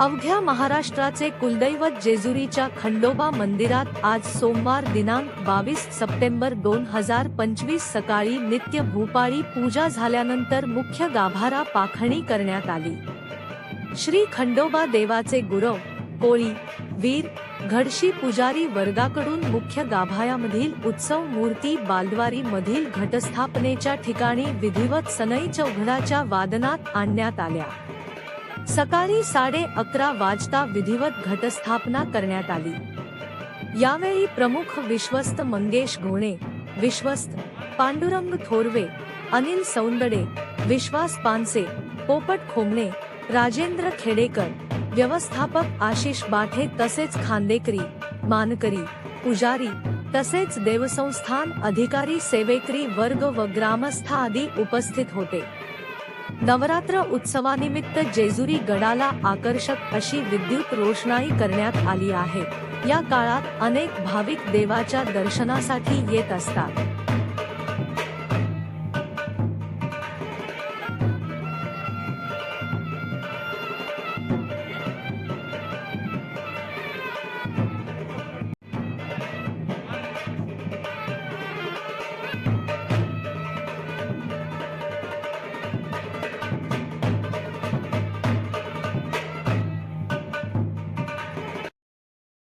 अवघ्या महाराष्ट्राचे कुलदैवत जेजुरीच्या खंडोबा मंदिरात आज सोमवार दिनांक बावीस सप्टेंबर दोन हजार पंचवीस सकाळी नित्य भूपाळी पूजा झाल्यानंतर मुख्य गाभारा पाखणी करण्यात आली. श्री खंडोबा देवाचे गुरव कोळी वीर घडशी पुजारी वर्गाकडून मुख्य गाभाऱ्यामधील उत्सव मूर्ती बालद्वारी मधील घटस्थापनेच्या ठिकाणी विधिवत सनई चौघडाच्या वादनात आणण्यात आल्या. सकाळी साडे अकरा वाजता विधिवत घटस्थापना करण्यात आली. यावेळी प्रमुख विश्वस्त मंगेश घोणे विश्वस्त पांडुरंग थोरवे अनिल सौंदडे विश्वास पानसे पोपट खोमणे राजेंद्र खेडेकर व्यवस्थापक आशिष बाठे तसेच खांदेकरी मानकरी पुजारी तसेच देवसंस्थान अधिकारी सेवेकरी वर्ग व ग्रामस्थ आदी उपस्थित होते. नवरात्र उत्सवानिमित्त जेजुरी गडाला आकर्षक अशी विद्युत रोषणाई करण्यात आली आहे. या काळात अनेक भाविक देवाच्या दर्शनासाठी येत असतात.